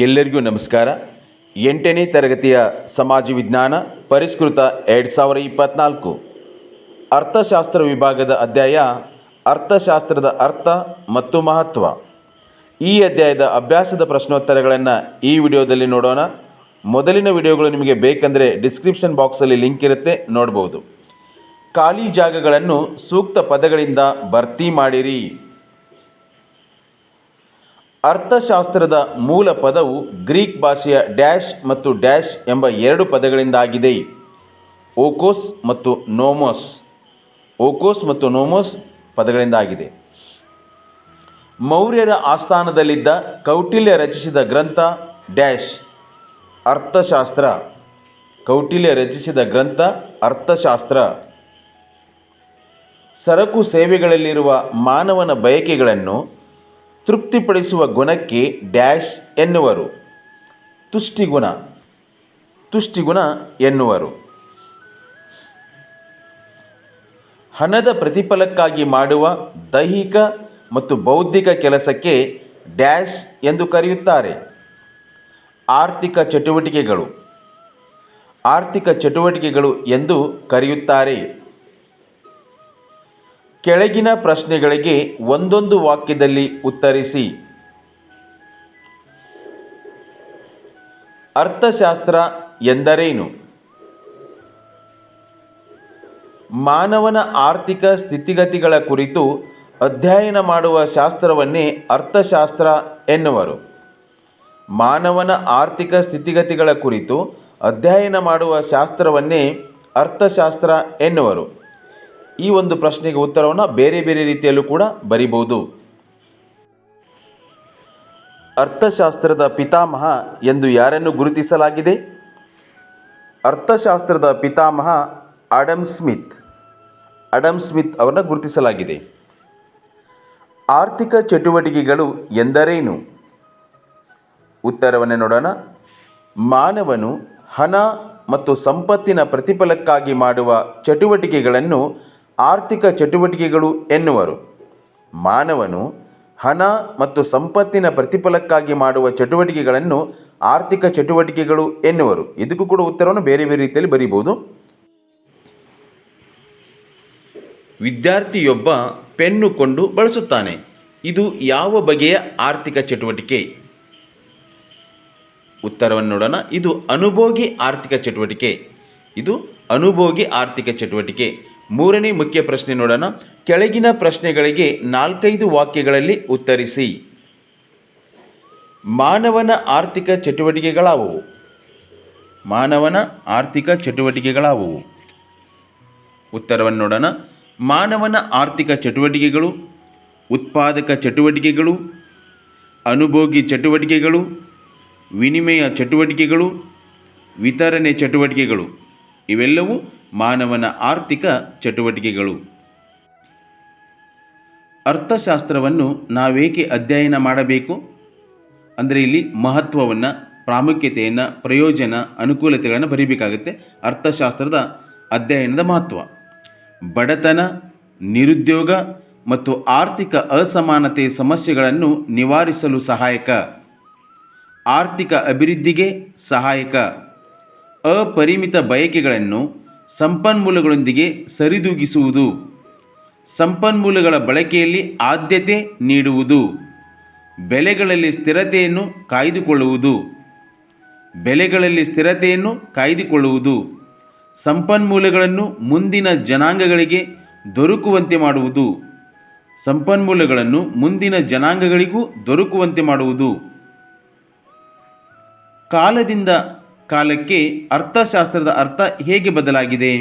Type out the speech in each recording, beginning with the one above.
ಎಲ್ಲರಿಗೂ ನಮಸ್ಕಾರ. ಎಂಟನೇ ತರಗತಿಯ ಸಮಾಜ ವಿಜ್ಞಾನ ಪರಿಷ್ಕೃತ ಎರಡು ಸಾವಿರ ಇಪ್ಪತ್ತ್ನಾಲ್ಕು ಅರ್ಥಶಾಸ್ತ್ರ ವಿಭಾಗದ ಅಧ್ಯಾಯ, ಅರ್ಥಶಾಸ್ತ್ರದ ಅರ್ಥ ಮತ್ತು ಮಹತ್ವ. ಈ ಅಧ್ಯಾಯದ ಅಭ್ಯಾಸದ ಪ್ರಶ್ನೋತ್ತರಗಳನ್ನು ಈ ವಿಡಿಯೋದಲ್ಲಿ ನೋಡೋಣ. ಮೊದಲಿನ ವಿಡಿಯೋಗಳು ನಿಮಗೆ ಬೇಕೆಂದರೆ ಡಿಸ್ಕ್ರಿಪ್ಷನ್ ಬಾಕ್ಸಲ್ಲಿ ಲಿಂಕ್ ಇರುತ್ತೆ, ನೋಡ್ಬೋದು. ಖಾಲಿ ಜಾಗಗಳನ್ನು ಸೂಕ್ತ ಪದಗಳಿಂದ ಭರ್ತಿ ಮಾಡಿರಿ. ಅರ್ಥಶಾಸ್ತ್ರದ ಮೂಲ ಪದವು ಗ್ರೀಕ್ ಭಾಷೆಯ ಡ್ಯಾಶ್ ಮತ್ತು ಡ್ಯಾಶ್ ಎಂಬ ಎರಡು ಪದಗಳಿಂದಾಗಿದೆ. ಓಕೋಸ್ ಮತ್ತು ನೋಮೋಸ್. ಓಕೋಸ್ ಮತ್ತು ನೋಮೋಸ್ ಪದಗಳಿಂದಾಗಿದೆ. ಮೌರ್ಯರ ಆಸ್ಥಾನದಲ್ಲಿದ್ದ ಕೌಟಿಲ್ಯ ರಚಿಸಿದ ಗ್ರಂಥ ಡ್ಯಾಶ್, ಅರ್ಥಶಾಸ್ತ್ರ. ಕೌಟಿಲ್ಯ ರಚಿಸಿದ ಗ್ರಂಥ ಅರ್ಥಶಾಸ್ತ್ರ. ಸರಕು ಸೇವೆಗಳಲ್ಲಿರುವ ಮಾನವನ ಬಯಕೆಗಳನ್ನು ತೃಪ್ತಿಪಡಿಸುವ ಗುಣಕ್ಕೆ ಡ್ಯಾಶ್ ಎನ್ನುವರು. ತುಷ್ಟಿಗುಣ. ತುಷ್ಟಿಗುಣ ಎನ್ನುವರು. ಹಣದ ಪ್ರತಿಫಲಕ್ಕಾಗಿ ಮಾಡುವ ದೈಹಿಕ ಮತ್ತು ಬೌದ್ಧಿಕ ಕೆಲಸಕ್ಕೆ ಡ್ಯಾಶ್ ಎಂದು ಕರೆಯುತ್ತಾರೆ. ಆರ್ಥಿಕ ಚಟುವಟಿಕೆಗಳು. ಆರ್ಥಿಕ ಚಟುವಟಿಕೆಗಳು ಎಂದು ಕರೆಯುತ್ತಾರೆ. ಕೆಳಗಿನ ಪ್ರಶ್ನೆಗಳಿಗೆ ಒಂದೊಂದು ವಾಕ್ಯದಲ್ಲಿ ಉತ್ತರಿಸಿ. ಅರ್ಥಶಾಸ್ತ್ರ ಎಂದರೇನು? ಮಾನವನ ಆರ್ಥಿಕ ಸ್ಥಿತಿಗತಿಗಳ ಕುರಿತು ಅಧ್ಯಯನ ಮಾಡುವ ಶಾಸ್ತ್ರವನ್ನೇ ಅರ್ಥಶಾಸ್ತ್ರ ಎನ್ನುವರು. ಮಾನವನ ಆರ್ಥಿಕ ಸ್ಥಿತಿಗತಿಗಳ ಕುರಿತು ಅಧ್ಯಯನ ಮಾಡುವ ಶಾಸ್ತ್ರವನ್ನೇ ಅರ್ಥಶಾಸ್ತ್ರ ಎನ್ನುವರು. ಈ ಒಂದು ಪ್ರಶ್ನೆಗೆ ಉತ್ತರವನ್ನು ಬೇರೆ ಬೇರೆ ರೀತಿಯಲ್ಲೂ ಕೂಡ ಬರಿಬೋದು ಅರ್ಥಶಾಸ್ತ್ರದ ಪಿತಾಮಹ ಎಂದು ಯಾರನ್ನು ಗುರುತಿಸಲಾಗಿದೆ? ಅರ್ಥಶಾಸ್ತ್ರದ ಪಿತಾಮಹ ಅಡಮ್ ಸ್ಮಿತ್. ಅಡಮ್ ಸ್ಮಿತ್ ಅವರನ್ನು ಗುರುತಿಸಲಾಗಿದೆ. ಆರ್ಥಿಕ ಚಟುವಟಿಕೆಗಳು ಎಂದರೇನು? ಉತ್ತರವನ್ನು ನೋಡೋಣ. ಮಾನವನು ಹಣ ಮತ್ತು ಸಂಪತ್ತಿನ ಪ್ರತಿಫಲಕ್ಕಾಗಿ ಮಾಡುವ ಚಟುವಟಿಕೆಗಳನ್ನು ಆರ್ಥಿಕ ಚಟುವಟಿಕೆಗಳು ಎನ್ನುವರು. ಮಾನವನು ಹಣ ಮತ್ತು ಸಂಪತ್ತಿನ ಪ್ರತಿಫಲಕ್ಕಾಗಿ ಮಾಡುವ ಚಟುವಟಿಕೆಗಳನ್ನು ಆರ್ಥಿಕ ಚಟುವಟಿಕೆಗಳು ಎನ್ನುವರು. ಇದಕ್ಕೂ ಕೂಡ ಉತ್ತರವನ್ನು ಬೇರೆ ಬೇರೆ ರೀತಿಯಲ್ಲಿ ಬರೀಬೋದು ವಿದ್ಯಾರ್ಥಿಯೊಬ್ಬ ಪೆನ್ನು ಕೊಂಡು ಬಳಸುತ್ತಾನೆ. ಇದು ಯಾವ ಬಗೆಯ ಆರ್ಥಿಕ ಚಟುವಟಿಕೆ? ಉತ್ತರವನ್ನು ನೋಡೋಣ. ಇದು ಅನುಭೋಗಿ ಆರ್ಥಿಕ ಚಟುವಟಿಕೆ. ಇದು ಅನುಭೋಗಿ ಆರ್ಥಿಕ ಚಟುವಟಿಕೆ. ಮೂರನೇ ಮುಖ್ಯ ಪ್ರಶ್ನೆ ನೋಡೋಣ. ಕೆಳಗಿನ ಪ್ರಶ್ನೆಗಳಿಗೆ ನಾಲ್ಕೈದು ವಾಕ್ಯಗಳಲ್ಲಿ ಉತ್ತರಿಸಿ. ಮಾನವನ ಆರ್ಥಿಕ ಚಟುವಟಿಕೆಗಳಾವುವು? ಮಾನವನ ಆರ್ಥಿಕ ಚಟುವಟಿಕೆಗಳಾವುವು? ಉತ್ತರವನ್ನು ನೋಡೋಣ. ಮಾನವನ ಆರ್ಥಿಕ ಚಟುವಟಿಕೆಗಳು, ಉತ್ಪಾದಕ ಚಟುವಟಿಕೆಗಳು, ಅನುಭೋಗಿ ಚಟುವಟಿಕೆಗಳು, ವಿನಿಮಯ ಚಟುವಟಿಕೆಗಳು, ವಿತರಣೆ ಚಟುವಟಿಕೆಗಳು, ಇವೆಲ್ಲವೂ ಮಾನವನ ಆರ್ಥಿಕ ಚಟುವಟಿಕೆಗಳು. ಅರ್ಥಶಾಸ್ತ್ರವನ್ನು ನಾವೇಕೆ ಅಧ್ಯಯನ ಮಾಡಬೇಕು? ಅಂದರೆ ಇಲ್ಲಿ ಮಹತ್ವವನ್ನು, ಪ್ರಾಮುಖ್ಯತೆಯನ್ನು, ಪ್ರಯೋಜನ, ಅನುಕೂಲತೆಗಳನ್ನು ಬರೀಬೇಕಾಗುತ್ತೆ ಅರ್ಥಶಾಸ್ತ್ರದ ಅಧ್ಯಯನದ ಮಹತ್ವ. ಬಡತನ, ನಿರುದ್ಯೋಗ ಮತ್ತು ಆರ್ಥಿಕ ಅಸಮಾನತೆ ಸಮಸ್ಯೆಗಳನ್ನು ನಿವಾರಿಸಲು ಸಹಾಯಕ. ಆರ್ಥಿಕ ಅಭಿವೃದ್ಧಿಗೆ ಸಹಾಯಕ. ಅಪರಿಮಿತ ಬಯಕೆಗಳನ್ನು ಸಂಪನ್ಮೂಲಗಳೊಂದಿಗೆ ಸರಿದೂಗಿಸುವುದು. ಸಂಪನ್ಮೂಲಗಳ ಬಳಕೆಯಲ್ಲಿ ಆದ್ಯತೆ ನೀಡುವುದು. ಬೆಲೆಗಳಲ್ಲಿ ಸ್ಥಿರತೆಯನ್ನು ಕಾಯ್ದುಕೊಳ್ಳುವುದು. ಬೆಲೆಗಳಲ್ಲಿ ಸ್ಥಿರತೆಯನ್ನು ಕಾಯ್ದುಕೊಳ್ಳುವುದು. ಸಂಪನ್ಮೂಲಗಳನ್ನು ಮುಂದಿನ ಜನಾಂಗಗಳಿಗೆ ದೊರಕುವಂತೆ ಮಾಡುವುದು. ಸಂಪನ್ಮೂಲಗಳನ್ನು ಮುಂದಿನ ಜನಾಂಗಗಳಿಗೂ ದೊರಕುವಂತೆ ಮಾಡುವುದು. ಕಾಲದಿಂದ ಕಾಲಕ್ಕೆ ಅರ್ಥಶಾಸ್ತ್ರದ ಅರ್ಥ ಹೇಗೆ ಬದಲಾಗಿದೆ?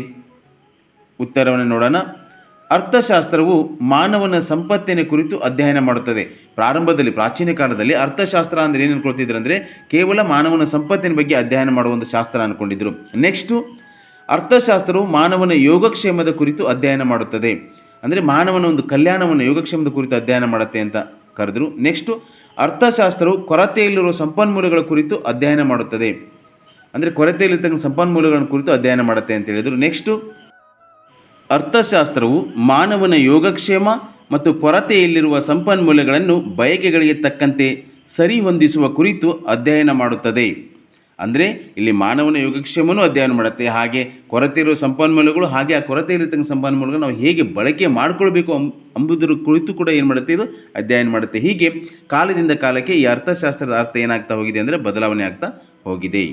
ಉತ್ತರವನ್ನು ನೋಡೋಣ. ಅರ್ಥಶಾಸ್ತ್ರವು ಮಾನವನ ಸಂಪತ್ತಿನ ಕುರಿತು ಅಧ್ಯಯನ ಮಾಡುತ್ತದೆ. ಪ್ರಾರಂಭದಲ್ಲಿ, ಪ್ರಾಚೀನ ಕಾಲದಲ್ಲಿ ಅರ್ಥಶಾಸ್ತ್ರ ಅಂದರೆ ಏನು ಅನ್ಕೊಳ್ತಿದ್ರು ಅಂದರೆ ಕೇವಲ ಮಾನವನ ಸಂಪತ್ತಿನ ಬಗ್ಗೆ ಅಧ್ಯಯನ ಮಾಡುವ ಒಂದು ಶಾಸ್ತ್ರ ಅಂದ್ಕೊಂಡಿದ್ರು ನೆಕ್ಸ್ಟು ಅರ್ಥಶಾಸ್ತ್ರವು ಮಾನವನ ಯೋಗಕ್ಷೇಮದ ಕುರಿತು ಅಧ್ಯಯನ ಮಾಡುತ್ತದೆ. ಅಂದರೆ ಮಾನವನ ಒಂದು ಕಲ್ಯಾಣವನ್ನು ಯೋಗಕ್ಷೇಮದ ಕುರಿತು ಅಧ್ಯಯನ ಮಾಡುತ್ತೆ ಅಂತ ಕರೆದರು. ನೆಕ್ಸ್ಟು ಅರ್ಥಶಾಸ್ತ್ರವು ಕೊರತೆಯಲ್ಲಿರುವ ಸಂಪನ್ಮೂಲಗಳ ಕುರಿತು ಅಧ್ಯಯನ ಮಾಡುತ್ತದೆ. ಅಂದರೆ ಕೊರತೆಯಲ್ಲಿರ್ತಕ್ಕಂಥ ಸಂಪನ್ಮೂಲಗಳನ್ನು ಕುರಿತು ಅಧ್ಯಯನ ಮಾಡುತ್ತೆ ಅಂತ ಹೇಳಿದರು. ನೆಕ್ಸ್ಟು ಅರ್ಥಶಾಸ್ತ್ರವು ಮಾನವನ ಯೋಗಕ್ಷೇಮ ಮತ್ತು ಕೊರತೆಯಲ್ಲಿರುವ ಸಂಪನ್ಮೂಲಗಳನ್ನು ಬಯಕೆಗಳಿಗೆ ತಕ್ಕಂತೆ ಸರಿ ಹೊಂದಿಸುವ ಕುರಿತು ಅಧ್ಯಯನ ಮಾಡುತ್ತದೆ. ಅಂದರೆ ಇಲ್ಲಿ ಮಾನವನ ಯೋಗಕ್ಷೇಮನೂ ಅಧ್ಯಯನ ಮಾಡುತ್ತೆ. ಹಾಗೆ ಕೊರತೆ ಇರುವ ಸಂಪನ್ಮೂಲಗಳು, ಹಾಗೆ ಆ ಕೊರತೆ ಇರತಕ್ಕಂಥ ಸಂಪನ್ಮೂಲಗಳು ನಾವು ಹೇಗೆ ಬಳಕೆ ಮಾಡಿಕೊಳ್ಬೇಕು ಅಂಬುದರ ಕುರಿತು ಕೂಡ ಏನು ಮಾಡುತ್ತೆ ಇದು ಅಧ್ಯಯನ ಮಾಡುತ್ತೆ. ಹೀಗೆ ಕಾಲದಿಂದ ಕಾಲಕ್ಕೆ ಈ ಅರ್ಥಶಾಸ್ತ್ರದ ಅರ್ಥ ಏನಾಗ್ತಾ ಹೋಗಿದೆ ಅಂದರೆ ಬದಲಾವಣೆ ಆಗ್ತಾ ಹೋಗಿದೆ.